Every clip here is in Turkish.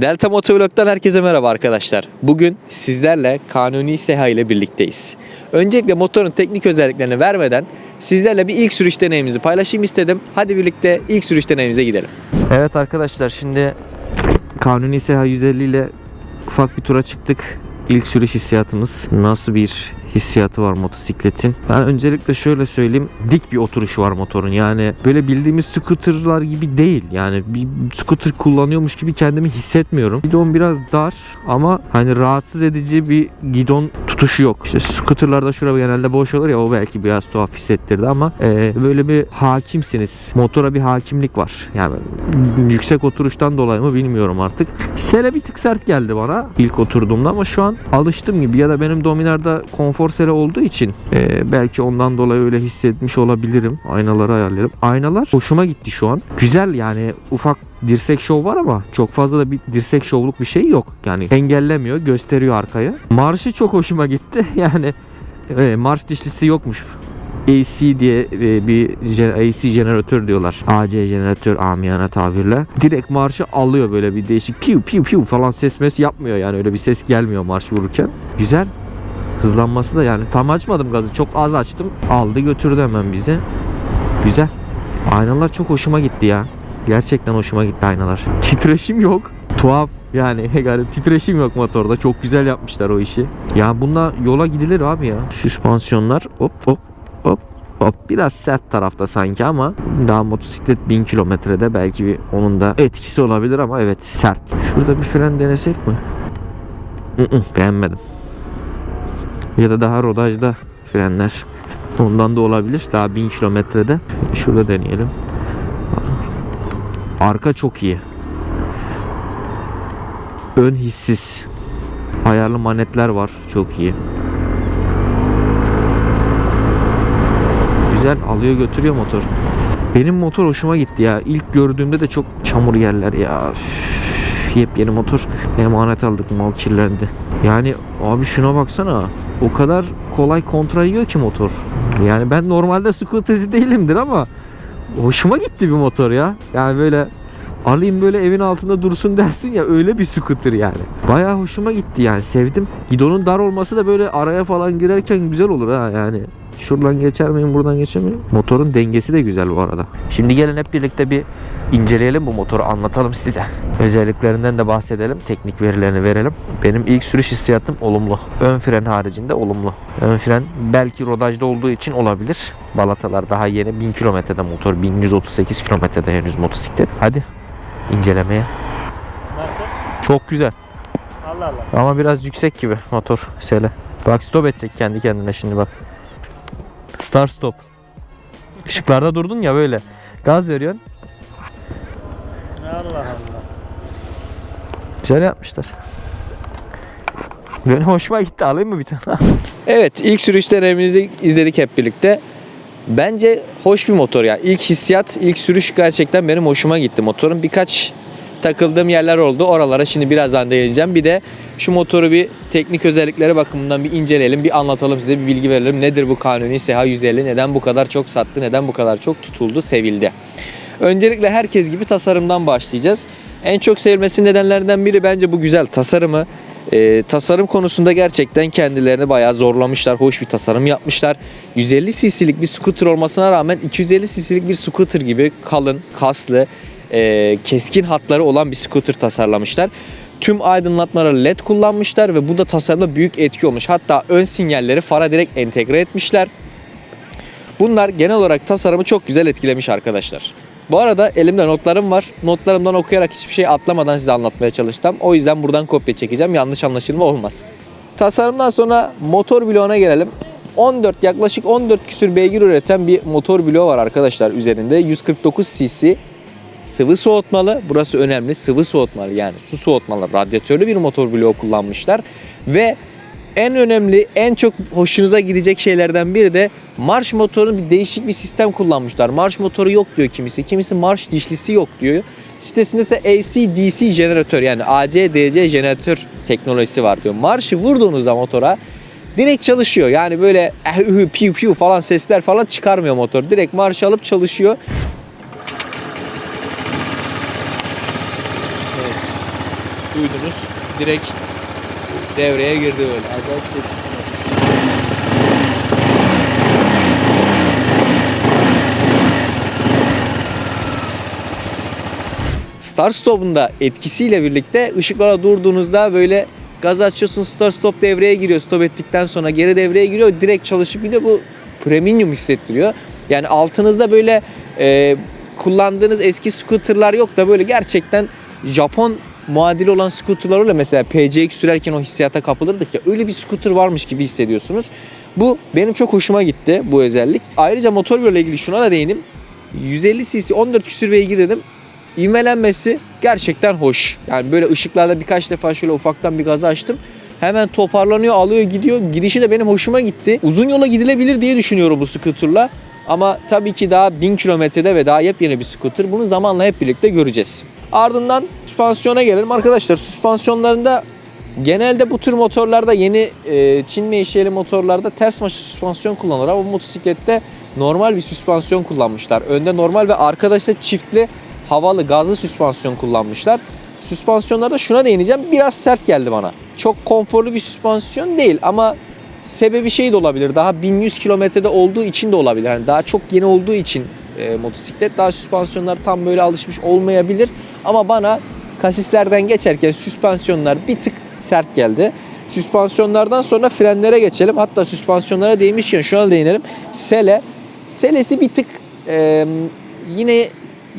Delta Motovlog'dan herkese merhaba arkadaşlar. Bugün sizlerle Kanuni Seha ile birlikteyiz. Öncelikle motorun teknik özelliklerini vermeden sizlerle bir ilk sürüş deneyimimizi paylaşayım istedim. Hadi birlikte ilk sürüş deneyimimize gidelim. Evet arkadaşlar şimdi Kanuni Seha 150 ile ufak bir tura çıktık. İlk sürüş hissiyatımız nasıl bir hissiyatı var motosikletin. Ben öncelikle şöyle söyleyeyim. Dik bir oturuşu var motorun. Yani böyle bildiğimiz scooterlar gibi değil. Yani bir scooter kullanıyormuş gibi kendimi hissetmiyorum. Gidon biraz dar ama hani rahatsız edici bir gidon tutuşu yok. İşte scooterlarda şurada genelde boş olur ya o belki biraz tuhaf hissettirdi ama e, böyle bir hakimsiniz. Motora bir hakimlik var. Yani yüksek oturuştan dolayı mı bilmiyorum artık. Sele bir tık sert geldi bana ilk oturduğumda ama şu an alıştım gibi ya da benim Dominar'da konfor sele olduğu için e, belki ondan dolayı öyle hissetmiş olabilirim. Aynaları ayarladım. Aynalar hoşuma gitti şu an. Güzel yani ufak dirsek şov var ama çok fazla da bir dirsek şovluk bir şey yok. Yani engellemiyor, gösteriyor arkaya. Marşı çok hoşuma gitti. Yani e, marş dişlisi yokmuş. AC diye e, bir AC jeneratör diyorlar. AC jeneratör amiyane tabirle. Direkt marşı alıyor böyle bir değişik piu piu piu falan ses mes yapmıyor yani öyle bir ses gelmiyor marş vururken. Güzel. Hızlanması da yani tam açmadım gazı çok az açtım. Aldı götürdü hemen bizi. Güzel. Aynalar çok hoşuma gitti ya. Gerçekten hoşuma gitti aynalar. Titreşim yok. Tuhaf yani garip titreşim yok motorda. Çok güzel yapmışlar o işi. Ya bununla yola gidilir abi ya. Süspansiyonlar hop hop hop hop biraz sert tarafta sanki ama daha motosiklet 1000 kilometrede belki bir onun da etkisi olabilir ama evet sert. Şurada bir fren denesek mi? Beğenmedim. Ya da daha rodajda frenler. Ondan da olabilir. Daha 1000 kilometrede. Şurada deneyelim. Arka çok iyi. Ön hissiz. Ayarlı manetler var. Çok iyi. Güzel alıyor götürüyor motor. Benim motor hoşuma gitti ya. İlk gördüğümde de çok çamur yerler ya. Yepyeni motor. Emanet aldık mal kirlendi. Yani abi şuna baksana. O kadar kolay kontra yiyor ki motor. Yani ben normalde scooterci değilimdir ama hoşuma gitti bir motor ya. Yani böyle alayım böyle evin altında dursun dersin ya öyle bir scooter yani. Bayağı hoşuma gitti yani sevdim. Gidonun dar olması da böyle araya falan girerken güzel olur ha yani. Şuradan geçer miyim buradan geçer miyim? Motorun dengesi de güzel bu arada. Şimdi gelin hep birlikte bir inceleyelim bu motoru anlatalım size. Özelliklerinden de bahsedelim. Teknik verilerini verelim. Benim ilk sürüş hissiyatım olumlu. Ön fren haricinde olumlu. Ön fren belki rodajda olduğu için olabilir. Balatalar daha yeni 1000 kilometrede motor. 1138 kilometrede henüz motosiklet. Hadi incelemeye. Nasıl? Çok güzel. Allah Allah. Ama biraz yüksek gibi motor sele. Bak stop edecek kendi kendine şimdi bak. Start stop. Işıklarda durdun ya böyle. Gaz veriyorsun. Allah Allah. Güzel yapmışlar. Benim hoşuma gitti. Alayım mı bir tane? Evet ilk sürüş deneyimimizi izledik hep birlikte. Bence hoş bir motor ya. İlk hissiyat, ilk sürüş gerçekten benim hoşuma gitti motorun. Birkaç takıldığım yerler oldu. Oralara şimdi birazdan değineceğim. Bir de şu motoru bir teknik özellikleri bakımından bir inceleyelim, bir anlatalım size, bir bilgi verelim. Nedir bu Kanuni Seha 150? Neden bu kadar çok sattı? Neden bu kadar çok tutuldu, sevildi? Öncelikle herkes gibi tasarımdan başlayacağız. En çok sevilmesinin nedenlerinden biri bence bu güzel tasarımı. Ee, tasarım konusunda gerçekten kendilerini bayağı zorlamışlar. Hoş bir tasarım yapmışlar. 150 cc'lik bir scooter olmasına rağmen 250 cc'lik bir scooter gibi kalın, kaslı, e, keskin hatları olan bir scooter tasarlamışlar. Tüm aydınlatmaları led kullanmışlar ve bu da tasarımda büyük etki olmuş. Hatta ön sinyalleri fara direkt entegre etmişler. Bunlar genel olarak tasarımı çok güzel etkilemiş arkadaşlar. Bu arada elimde notlarım var. Notlarımdan okuyarak hiçbir şey atlamadan size anlatmaya çalıştım. O yüzden buradan kopya çekeceğim. Yanlış anlaşılma olmasın. Tasarımdan sonra motor bloğuna gelelim. 14 yaklaşık 14 küsür beygir üreten bir motor bloğu var arkadaşlar üzerinde. 149 cc sıvı soğutmalı. Burası önemli. Sıvı soğutmalı yani su soğutmalı radyatörlü bir motor bloğu kullanmışlar. Ve en önemli, en çok hoşunuza gidecek şeylerden biri de marş motorun bir değişik bir sistem kullanmışlar. Marş motoru yok diyor kimisi, kimisi marş dişlisi yok diyor. Sitesinde ise AC-DC jeneratör yani AC-DC jeneratör teknolojisi var diyor. Marşı vurduğunuzda motora direkt çalışıyor. Yani böyle eh, ühü, piu piu falan sesler falan çıkarmıyor motor. Direkt marş alıp çalışıyor. Duydunuz. Direkt devreye girdi böyle. Acayip sessiz. Start Stop'un da etkisiyle birlikte ışıklara durduğunuzda böyle gaz açıyorsun Start Stop devreye giriyor. Stop ettikten sonra geri devreye giriyor. Direkt çalışıp gidiyor. Bu premium hissettiriyor. Yani altınızda böyle e, kullandığınız eski scooterlar yok da böyle gerçekten Japon muadili olan scooterlar öyle mesela PCX sürerken o hissiyata kapılırdık ya öyle bir scooter varmış gibi hissediyorsunuz. Bu benim çok hoşuma gitti bu özellik. Ayrıca motor ile ilgili şuna da değinim. 150 cc 14 küsür beygir dedim. İvmelenmesi gerçekten hoş. Yani böyle ışıklarda birkaç defa şöyle ufaktan bir gazı açtım. Hemen toparlanıyor, alıyor, gidiyor. Gidişi de benim hoşuma gitti. Uzun yola gidilebilir diye düşünüyorum bu scooter'la. Ama tabii ki daha 1000 kilometrede ve daha yepyeni bir scooter. Bunu zamanla hep birlikte göreceğiz. Ardından süspansiyona gelelim. Arkadaşlar süspansiyonlarında genelde bu tür motorlarda yeni e, Çin menşeli motorlarda ters maşa süspansiyon kullanılır ama bu motosiklette normal bir süspansiyon kullanmışlar. Önde normal ve arkada ise çiftli havalı gazlı süspansiyon kullanmışlar. Süspansiyonlarda şuna değineceğim. Biraz sert geldi bana. Çok konforlu bir süspansiyon değil ama sebebi şey de olabilir. Daha 1100 kilometrede olduğu için de olabilir. Yani daha çok yeni olduğu için e, motosiklet daha süspansiyonlar tam böyle alışmış olmayabilir. Ama bana kasislerden geçerken süspansiyonlar bir tık sert geldi. Süspansiyonlardan sonra frenlere geçelim. Hatta süspansiyonlara değmişken şuna değinelim. Sele. Selesi bir tık e, yine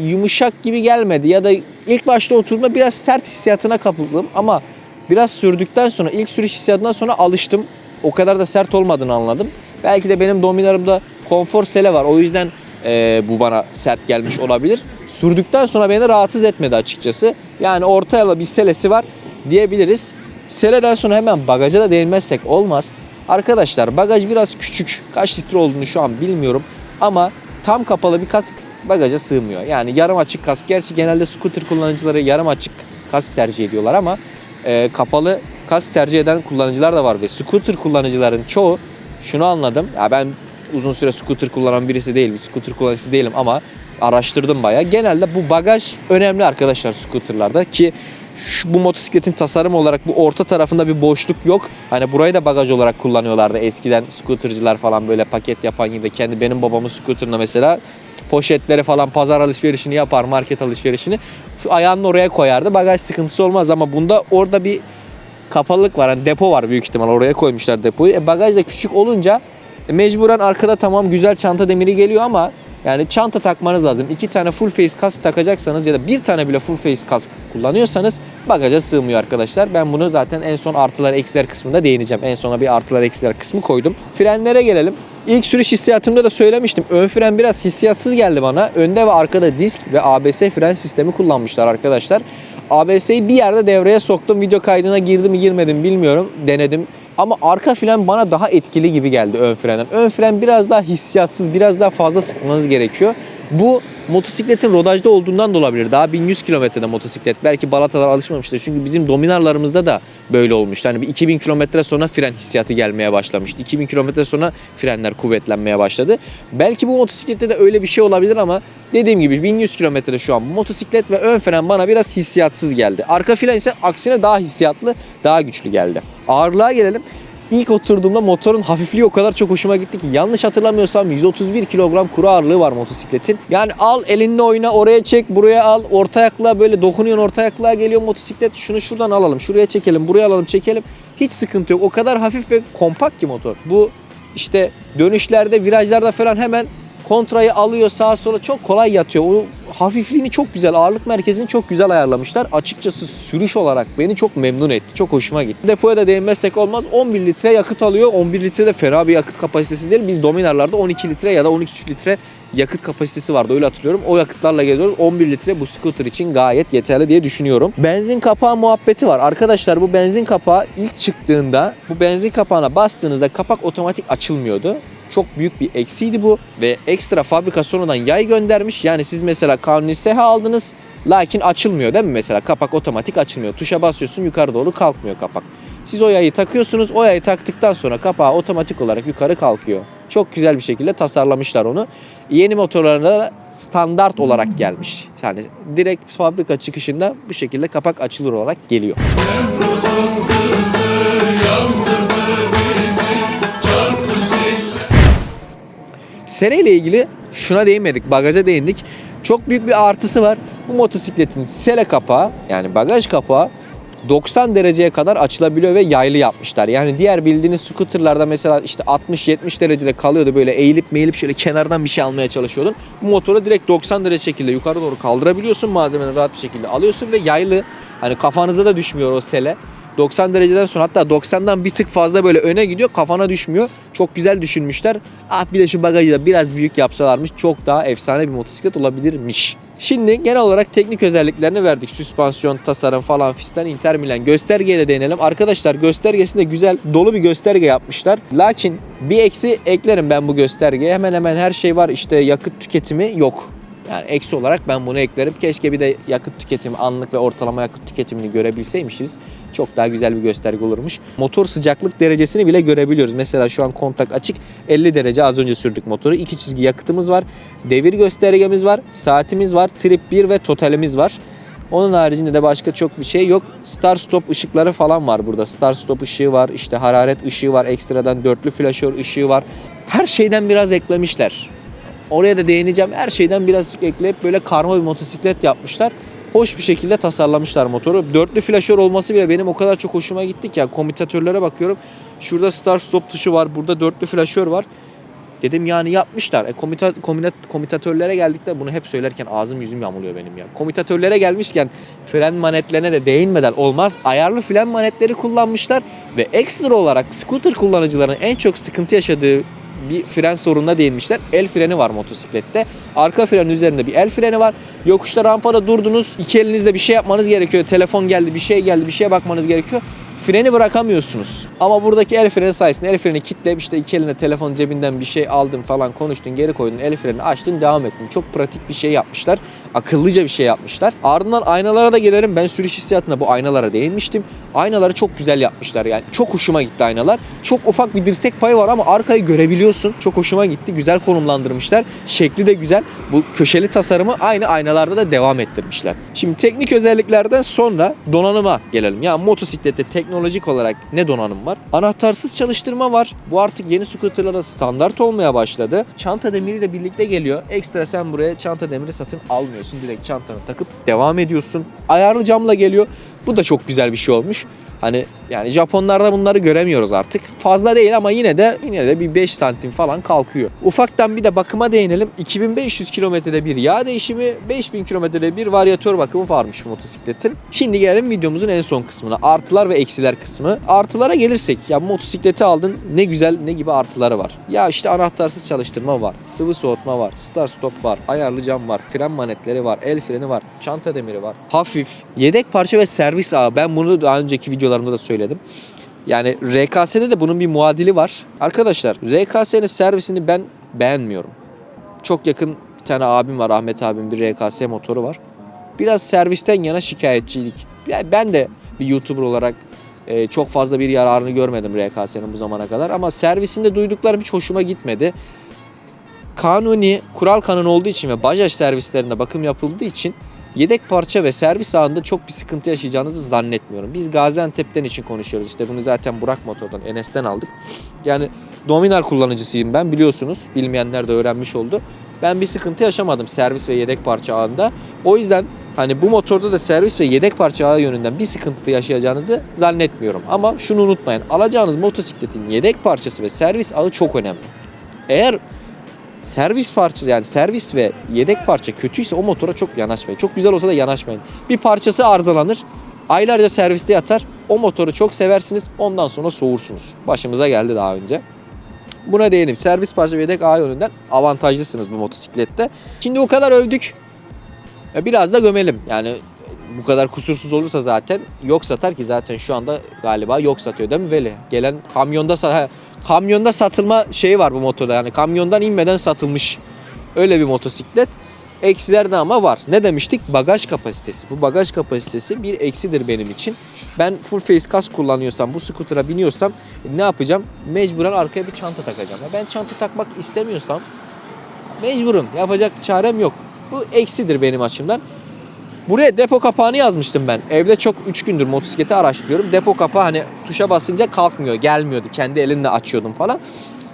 yumuşak gibi gelmedi ya da ilk başta oturma biraz sert hissiyatına kapıldım ama biraz sürdükten sonra ilk sürüş hissiyatından sonra alıştım. O kadar da sert olmadığını anladım. Belki de benim dominarımda konfor sele var. O yüzden e, bu bana sert gelmiş olabilir. Sürdükten sonra beni rahatsız etmedi açıkçası. Yani orta yolu bir selesi var diyebiliriz. Seleden sonra hemen bagaja da değinmezsek olmaz. Arkadaşlar bagaj biraz küçük. Kaç litre olduğunu şu an bilmiyorum. Ama tam kapalı bir kask bagaja sığmıyor. Yani yarım açık kask. Gerçi genelde scooter kullanıcıları yarım açık kask tercih ediyorlar ama e, kapalı kask tercih eden kullanıcılar da var ve scooter kullanıcıların çoğu şunu anladım. Ya ben uzun süre scooter kullanan birisi değilim. Scooter kullanıcısı değilim ama araştırdım bayağı. Genelde bu bagaj önemli arkadaşlar scooterlarda ki şu, bu motosikletin tasarımı olarak bu orta tarafında bir boşluk yok. Hani burayı da bagaj olarak kullanıyorlardı eskiden scootercılar falan böyle paket yapan yine kendi benim babamın scooterına mesela poşetleri falan pazar alışverişini yapar, market alışverişini. Şu ayağını oraya koyardı. Bagaj sıkıntısı olmaz ama bunda orada bir kapalılık var. Hani depo var büyük ihtimal. Oraya koymuşlar depoyu. E, bagaj da küçük olunca mecburen arkada tamam güzel çanta demiri geliyor ama yani çanta takmanız lazım. İki tane full face kask takacaksanız ya da bir tane bile full face kask kullanıyorsanız bagaja sığmıyor arkadaşlar. Ben bunu zaten en son artılar eksiler kısmında değineceğim. En sona bir artılar eksiler kısmı koydum. Frenlere gelelim. İlk sürüş hissiyatımda da söylemiştim. Ön fren biraz hissiyatsız geldi bana. Önde ve arkada disk ve ABS fren sistemi kullanmışlar arkadaşlar. ABS'yi bir yerde devreye soktum. Video kaydına girdi mi girmedim bilmiyorum. Denedim. Ama arka fren bana daha etkili gibi geldi ön frenden. Ön fren biraz daha hissiyatsız, biraz daha fazla sıkmanız gerekiyor. Bu motosikletin rodajda olduğundan da olabilir. Daha 1100 kilometrede motosiklet. Belki balatalar alışmamıştır. Çünkü bizim dominarlarımızda da böyle olmuştu. Hani bir 2000 kilometre sonra fren hissiyatı gelmeye başlamıştı. 2000 kilometre sonra frenler kuvvetlenmeye başladı. Belki bu motosiklette de öyle bir şey olabilir ama dediğim gibi 1100 kilometrede şu an motosiklet ve ön fren bana biraz hissiyatsız geldi. Arka fren ise aksine daha hissiyatlı, daha güçlü geldi. Ağırlığa gelelim. İlk oturduğumda motorun hafifliği o kadar çok hoşuma gitti ki yanlış hatırlamıyorsam 131 kilogram kuru ağırlığı var motosikletin. Yani al elinle oyna oraya çek buraya al orta ayaklığa böyle dokunuyorsun orta ayaklığa geliyor motosiklet şunu şuradan alalım şuraya çekelim buraya alalım çekelim. Hiç sıkıntı yok o kadar hafif ve kompakt ki motor. Bu işte dönüşlerde virajlarda falan hemen kontrayı alıyor sağa sola çok kolay yatıyor. O hafifliğini çok güzel, ağırlık merkezini çok güzel ayarlamışlar. Açıkçası sürüş olarak beni çok memnun etti. Çok hoşuma gitti. Depoya da değinmezsek olmaz. 11 litre yakıt alıyor. 11 litre de fena bir yakıt kapasitesi değil. Biz Dominar'larda 12 litre ya da 12 litre yakıt kapasitesi vardı öyle hatırlıyorum. O yakıtlarla geziyoruz. 11 litre bu scooter için gayet yeterli diye düşünüyorum. Benzin kapağı muhabbeti var. Arkadaşlar bu benzin kapağı ilk çıktığında bu benzin kapağına bastığınızda kapak otomatik açılmıyordu. Çok büyük bir eksiydi bu ve ekstra fabrika sonradan yay göndermiş. Yani siz mesela kanuni SEHA aldınız lakin açılmıyor değil mi mesela kapak otomatik açılmıyor. Tuşa basıyorsun yukarı doğru kalkmıyor kapak. Siz o yayı takıyorsunuz o yayı taktıktan sonra kapağı otomatik olarak yukarı kalkıyor. Çok güzel bir şekilde tasarlamışlar onu. Yeni motorlarına da standart olarak gelmiş. Yani direkt fabrika çıkışında bu şekilde kapak açılır olarak geliyor. Sereyle ilgili şuna değinmedik, bagaja değindik. Çok büyük bir artısı var. Bu motosikletin sele kapağı yani bagaj kapağı 90 dereceye kadar açılabiliyor ve yaylı yapmışlar. Yani diğer bildiğiniz scooterlarda mesela işte 60-70 derecede kalıyordu böyle eğilip meyilip şöyle kenardan bir şey almaya çalışıyordun. Bu motoru direkt 90 derece şekilde yukarı doğru kaldırabiliyorsun. Malzemeni rahat bir şekilde alıyorsun ve yaylı. Hani kafanıza da düşmüyor o sele. 90 dereceden sonra hatta 90'dan bir tık fazla böyle öne gidiyor kafana düşmüyor. Çok güzel düşünmüşler. Ah bir de şu bagajı da biraz büyük yapsalarmış çok daha efsane bir motosiklet olabilirmiş. Şimdi genel olarak teknik özelliklerini verdik. Süspansiyon, tasarım falan fistan Inter Milan. Göstergeye de değinelim. Arkadaşlar göstergesinde güzel dolu bir gösterge yapmışlar. Lakin bir eksi eklerim ben bu göstergeye. Hemen hemen her şey var. İşte yakıt tüketimi yok. Yani eksi olarak ben bunu eklerim. Keşke bir de yakıt tüketimi, anlık ve ortalama yakıt tüketimini görebilseymişiz. Çok daha güzel bir gösterge olurmuş. Motor sıcaklık derecesini bile görebiliyoruz. Mesela şu an kontak açık 50 derece az önce sürdük motoru. İki çizgi yakıtımız var. Devir göstergemiz var. Saatimiz var. Trip 1 ve totalimiz var. Onun haricinde de başka çok bir şey yok. Start stop ışıkları falan var burada. Start stop ışığı var. işte hararet ışığı var. Ekstradan dörtlü flaşör ışığı var. Her şeyden biraz eklemişler. Oraya da değineceğim. Her şeyden birazcık ekleyip böyle karma bir motosiklet yapmışlar. Hoş bir şekilde tasarlamışlar motoru. Dörtlü flaşör olması bile benim o kadar çok hoşuma gitti ki. Yani komutatörlere bakıyorum. Şurada start stop tuşu var. Burada dörtlü flaşör var. Dedim yani yapmışlar. E, komita, komina- komutatörlere geldik de bunu hep söylerken ağzım yüzüm yamuluyor benim ya. Komutatörlere gelmişken fren manetlerine de değinmeden olmaz. Ayarlı fren manetleri kullanmışlar ve ekstra olarak scooter kullanıcılarının en çok sıkıntı yaşadığı bir fren sorununa değinmişler. El freni var motosiklette. Arka frenin üzerinde bir el freni var. Yokuşta rampada durdunuz. iki elinizle bir şey yapmanız gerekiyor. Telefon geldi, bir şey geldi, bir şeye bakmanız gerekiyor. Freni bırakamıyorsunuz. Ama buradaki el freni sayesinde el freni kilitleyip işte iki eline telefon cebinden bir şey aldın falan konuştun geri koydun el frenini açtın devam ettin. Çok pratik bir şey yapmışlar. Akıllıca bir şey yapmışlar. Ardından aynalara da gelelim. Ben sürüş hissiyatında bu aynalara değinmiştim. Aynaları çok güzel yapmışlar yani. Çok hoşuma gitti aynalar. Çok ufak bir dirsek payı var ama arkayı görebiliyorsun. Çok hoşuma gitti. Güzel konumlandırmışlar. Şekli de güzel. Bu köşeli tasarımı aynı aynalarda da devam ettirmişler. Şimdi teknik özelliklerden sonra donanıma gelelim. Ya motosiklette teknolojik olarak ne donanım var? Anahtarsız çalıştırma var. Bu artık yeni scooterlara standart olmaya başladı. Çanta demiriyle birlikte geliyor. Ekstra sen buraya çanta demiri satın almıyorsun. Direkt çantana takıp devam ediyorsun. Ayarlı camla geliyor. Bu da çok güzel bir şey olmuş. Hani yani Japonlarda bunları göremiyoruz artık. Fazla değil ama yine de yine de bir 5 santim falan kalkıyor. Ufaktan bir de bakıma değinelim. 2500 kilometrede bir yağ değişimi, 5000 kilometrede bir varyatör bakımı varmış motosikletin. Şimdi gelelim videomuzun en son kısmına. Artılar ve eksiler kısmı. Artılara gelirsek ya bu motosikleti aldın ne güzel ne gibi artıları var. Ya işte anahtarsız çalıştırma var, sıvı soğutma var, start stop var, ayarlı cam var, fren manetleri var, el freni var, çanta demiri var. Hafif, yedek parça ve servis ağı. Ben bunu daha önceki videolarımda da söyledim. Yani RKS'de de bunun bir muadili var. Arkadaşlar RKS'nin servisini ben beğenmiyorum. Çok yakın bir tane abim var Ahmet abim bir RKS motoru var. Biraz servisten yana şikayetçilik. Yani ben de bir YouTuber olarak e, çok fazla bir yararını görmedim RKS'nin bu zamana kadar. Ama servisinde duyduklarım hiç hoşuma gitmedi. Kanuni, kural kanunu olduğu için ve Bajaj servislerinde bakım yapıldığı için yedek parça ve servis ağında çok bir sıkıntı yaşayacağınızı zannetmiyorum. Biz Gaziantep'ten için konuşuyoruz. İşte bunu zaten Burak Motor'dan, Enes'ten aldık. Yani Dominar kullanıcısıyım ben biliyorsunuz. Bilmeyenler de öğrenmiş oldu. Ben bir sıkıntı yaşamadım servis ve yedek parça ağında. O yüzden hani bu motorda da servis ve yedek parça ağı yönünden bir sıkıntı yaşayacağınızı zannetmiyorum. Ama şunu unutmayın. Alacağınız motosikletin yedek parçası ve servis ağı çok önemli. Eğer servis parçası yani servis ve yedek parça kötüyse o motora çok yanaşmayın. Çok güzel olsa da yanaşmayın. Bir parçası arızalanır. Aylarca serviste yatar. O motoru çok seversiniz. Ondan sonra soğursunuz. Başımıza geldi daha önce. Buna değinim. Servis parça ve yedek ağı yönünden avantajlısınız bu motosiklette. Şimdi o kadar övdük. E, Biraz da gömelim. Yani bu kadar kusursuz olursa zaten yok satar ki zaten şu anda galiba yok satıyor değil mi Veli? Gelen kamyonda sa- ha, kamyonda satılma şeyi var bu motorda yani kamyondan inmeden satılmış öyle bir motosiklet. Eksiler de ama var. Ne demiştik? Bagaj kapasitesi. Bu bagaj kapasitesi bir eksidir benim için. Ben full face kask kullanıyorsam, bu skutura biniyorsam ne yapacağım? Mecburen arkaya bir çanta takacağım. Ben çanta takmak istemiyorsam mecburum. Yapacak çarem yok. Bu eksidir benim açımdan. Buraya depo kapağını yazmıştım ben. Evde çok 3 gündür motosikleti araştırıyorum. Depo kapağı hani tuşa basınca kalkmıyor, gelmiyordu. Kendi elinle açıyordum falan.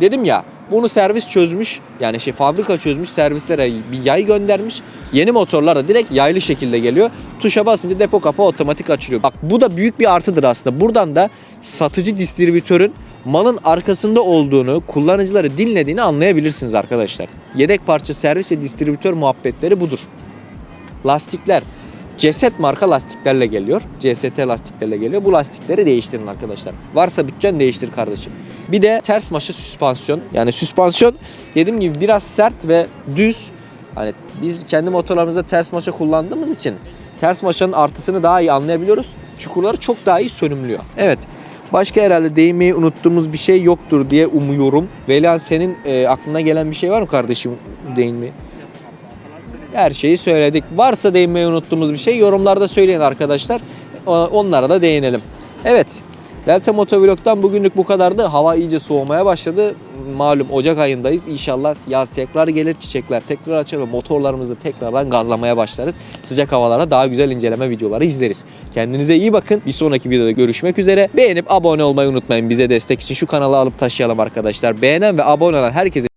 Dedim ya bunu servis çözmüş. Yani şey fabrika çözmüş servislere bir yay göndermiş. Yeni motorlar da direkt yaylı şekilde geliyor. Tuşa basınca depo kapağı otomatik açılıyor. Bak bu da büyük bir artıdır aslında. Buradan da satıcı distribütörün malın arkasında olduğunu, kullanıcıları dinlediğini anlayabilirsiniz arkadaşlar. Yedek parça servis ve distribütör muhabbetleri budur. Lastikler Ceset marka lastiklerle geliyor. CST lastiklerle geliyor. Bu lastikleri değiştirin arkadaşlar. Varsa bütçen değiştir kardeşim. Bir de ters maşa süspansiyon. Yani süspansiyon dediğim gibi biraz sert ve düz. Hani biz kendi motorlarımızda ters maşa kullandığımız için ters maşanın artısını daha iyi anlayabiliyoruz. Çukurları çok daha iyi sönümlüyor. Evet. Başka herhalde değinmeyi unuttuğumuz bir şey yoktur diye umuyorum. Velihan senin e, aklına gelen bir şey var mı kardeşim değinmeyi? Her şeyi söyledik. Varsa değinmeyi unuttuğumuz bir şey yorumlarda söyleyin arkadaşlar. Onlara da değinelim. Evet. Delta Motovlog'dan bugünlük bu kadardı. Hava iyice soğumaya başladı. Malum Ocak ayındayız. İnşallah yaz tekrar gelir, çiçekler tekrar açar ve motorlarımızı tekrardan gazlamaya başlarız. Sıcak havalarda daha güzel inceleme videoları izleriz. Kendinize iyi bakın. Bir sonraki videoda görüşmek üzere. Beğenip abone olmayı unutmayın bize destek için. Şu kanalı alıp taşıyalım arkadaşlar. Beğenen ve abone olan herkese